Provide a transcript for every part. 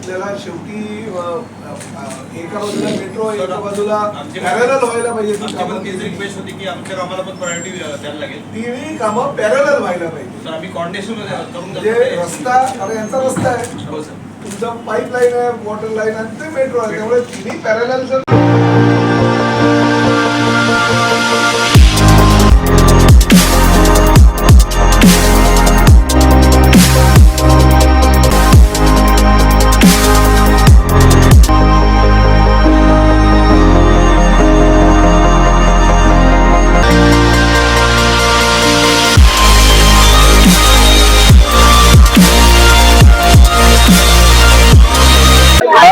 आपल्याला शेवटी एका बाजूला मेट्रो एका बाजूला पॅरल व्हायला पाहिजे. ती रिक्वेस्ट होती की आमच्या कामाला पण प्रायोरिटी द्यायला लागेल. तिन्ही कामं पॅरल व्हायला पाहिजे. आम्ही म्हणजे रस्ता अरे यांचा रस्ता आहे. हो तुमचा पाईपलाईन आहे वॉटर लाईन आणि ते मेट्रो आहे. त्यामुळे तिन्ही पॅरल जर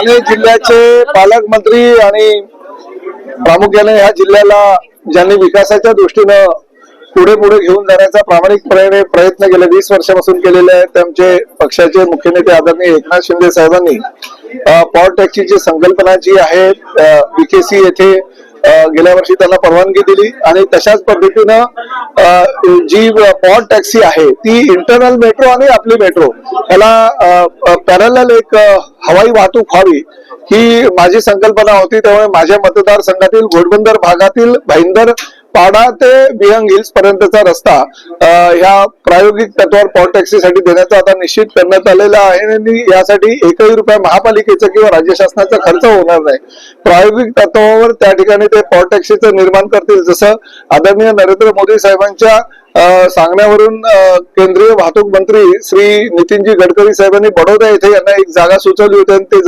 ठाणे जिल्ह्याचे पालकमंत्री आणि प्रामुख्याने ह्या जिल्ह्याला ज्यांनी विकासाच्या दृष्टीनं पुढे पुढे घेऊन जाण्याचा प्रामाणिकपणे प्रयत्न गेले वीस वर्षापासून केलेले आहेत त्यांचे पक्षाचे मुख्य नेते आदरणीय एकनाथ शिंदे साहेबांनी. पॉवर टॅक्सीची संकल्पना जी आहे बीकेसी येथे गेल्या वर्षी त्यांना परवानगी दिली आणि तशाच पद्धतीनं जी पॉवर टॅक्सी आहे ती इंटरनल मेट्रो आणि आपली मेट्रो याला पॅरल एक हवाई वाहतूक व्हावी ही माझी संकल्पना होती. त्यामुळे माझ्या मतदारसंघातील घोडबंदर भागातील भाईंदर पाडा ते बिहंग हिल्स पर्यंतचा रस्ता ह्या प्रायोगिक तत्वावर पॉल टॅक्सीसाठी देण्याचा आता निश्चित करण्यात आलेला आहे आणि यासाठी एकही रुपया महापालिकेचा किंवा राज्य शासनाचा खर्च होणार नाही. प्रायोगिक तत्वावर त्या ठिकाणी ते पॉल टॅक्सीचं निर्माण करतील. जसं आदरणीय नरेंद्र मोदी साहेबांच्या सांगण्यावरून केंद्रीय वाहतूक मंत्री श्री नितीनजी गडकरी साहेबांनी बडोदा येथे यांना एक जागा सुचवली होती आणि ते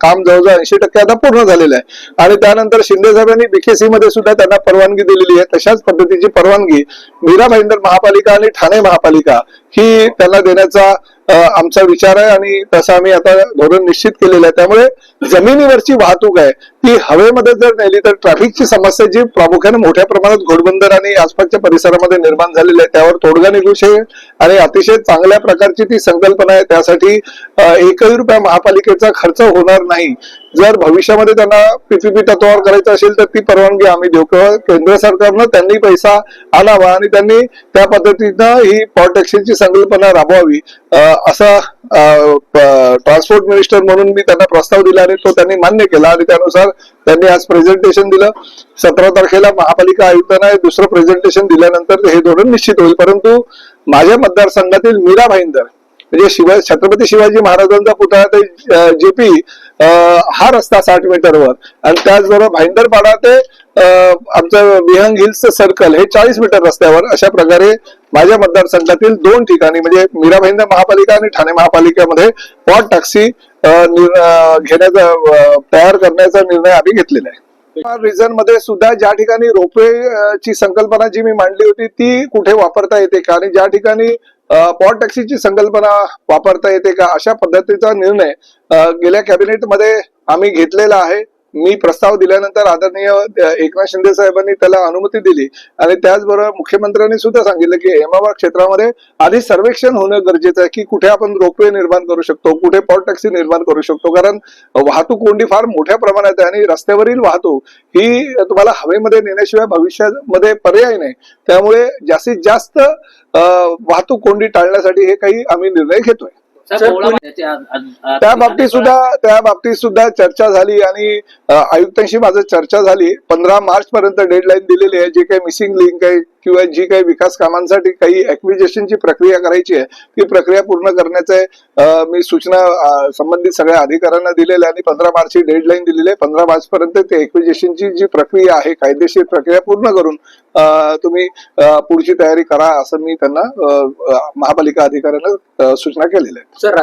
काम जवळजवळ ऐंशी टक्के आता पूर्ण झालेलं आहे. आणि त्यानंतर शिंदे साहेबांनी बीकेसी मध्ये सुद्धा त्यांना परवानगी दिलेली आहे. तशाच पद्धतीची परवानगी मीरा भाईंदर महापालिका आणि ठाणे महापालिका ही त्यांना देण्याचा आमचा विचार आहे आणि तसं आम्ही आता धोरण निश्चित केलेलं आहे. त्यामुळे जमिनीवरची वाहतूक आहे. ती हवेमध्ये जर नेली तर ट्रॅफिकची समस्या जी प्रामुख्याने मोठ्या प्रमाणात घोडबंदर आणि आसपासच्या परिसरामध्ये निर्माण झालेली आहे त्यावर तोडगा निघू शकेल आणि अतिशय चांगल्या प्रकारची ती संकल्पना आहे. त्यासाठी एकही रुपया महापालिकेचा खर्च होणार नाही. जर भविष्यामध्ये त्यांना पीपीपी तत्वावर करायचं असेल तर ती परवानगी आम्ही देऊ. किंवा केंद्र सरकारनं त्यांनी पैसा आणावा आणि त्यांनी त्या पद्धतीनं ही पॉवर टॅक्सीची संकल्पना राबवावी. असा ट्रान्सपोर्ट मिनिस्टर म्हणून मी त्यांना प्रस्ताव दिला आणि तो त्यांनी मान्य केला आणि त्यानुसार त्यांनी आज प्रेझेंटेशन दिलं. सतरा तारखेला महापालिका आयुक्तांना दुसरं प्रेझेंटेशन दिल्यानंतर हे धोरण निश्चित होईल. परंतु माझ्या मतदारसंघातील मीरा भाईंदर म्हणजे शिवाय छत्रपती शिवाजी महाराजांचा पुतळा ते जेपी हा रस्ता साठ मीटरवर आणि त्याचबरोबर भाईंदरपाडा ते आमचं विहंग हिल्स सर्कल हे चाळीस मीटर रस्त्यावर अशा प्रकारे माझ्या मतदारसंघातील दोन ठिकाणी म्हणजे मीरा भाईंदर महापालिका आणि ठाणे महापालिकेमध्ये पॉट टॅक्सी घेण्याचा तयार करण्याचा निर्णय आम्ही घेतलेला आहे. रिझनमध्ये सुद्धा ज्या ठिकाणी रोपवे ची संकल्पना जी मी मांडली होती ती कुठे वापरता येते का? आणि ज्या ठिकाणी पॉट टॅक्सीची संकल्पना वापरता येते का? अशा पद्धतीचा निर्णय गेल्या गेल्या कॅबिनेटमध्ये आम्ही घेतलेला आहे. मी प्रस्ताव दिल्यानंतर आदरणीय एकनाथ शिंदे साहेबांनी त्याला अनुमती दिली. आणि त्याचबरोबर मुख्यमंत्र्यांनी सुद्धा सांगितलं की हेमाबाद क्षेत्रामध्ये आधी सर्वेक्षण होणं गरजेचं आहे की कुठे आपण रोपवे निर्माण करू शकतो कुठे पॉट टॅक्सी निर्माण करू शकतो. कारण वाहतूक कोंडी फार मोठ्या प्रमाणात आहे आणि रस्त्यावरील वाहतूक ही तुम्हाला हवेमध्ये नेण्याशिवाय भविष्यामध्ये पर्याय नाही. त्यामुळे जास्तीत जास्त वाहतूक कोंडी टाळण्यासाठी हे काही आम्ही निर्णय घेतोय. त्या बाबतीत सुद्धा त्या बाबतीत सुद्धा चर्चा झाली आणि आयुक्तांशी माझं चर्चा झाली. पंधरा मार्च पर्यंत डेडलाईन दिलेली आहे जे काही मिसिंग लिंक आहे किंवा जी काही विकास कामांसाठी काही ऍक्विजेशनची प्रक्रिया करायची आहे ती प्रक्रिया पूर्ण करण्याचे मी सूचना संबंधित सगळ्या अधिकाऱ्यांना दिलेल्या आहे आणि पंधरा मार्च ची डेडलाईन दिलेली आहे. पंधरा मार्च पर्यंत ते ऍक्विजेशनची जी प्रक्रिया आहे कायदेशीर प्रक्रिया पूर्ण करून तुम्ही पुढची तयारी करा असं मी त्यांना महापालिका अधिकाऱ्यांना सूचना केलेल्या आहेत. सर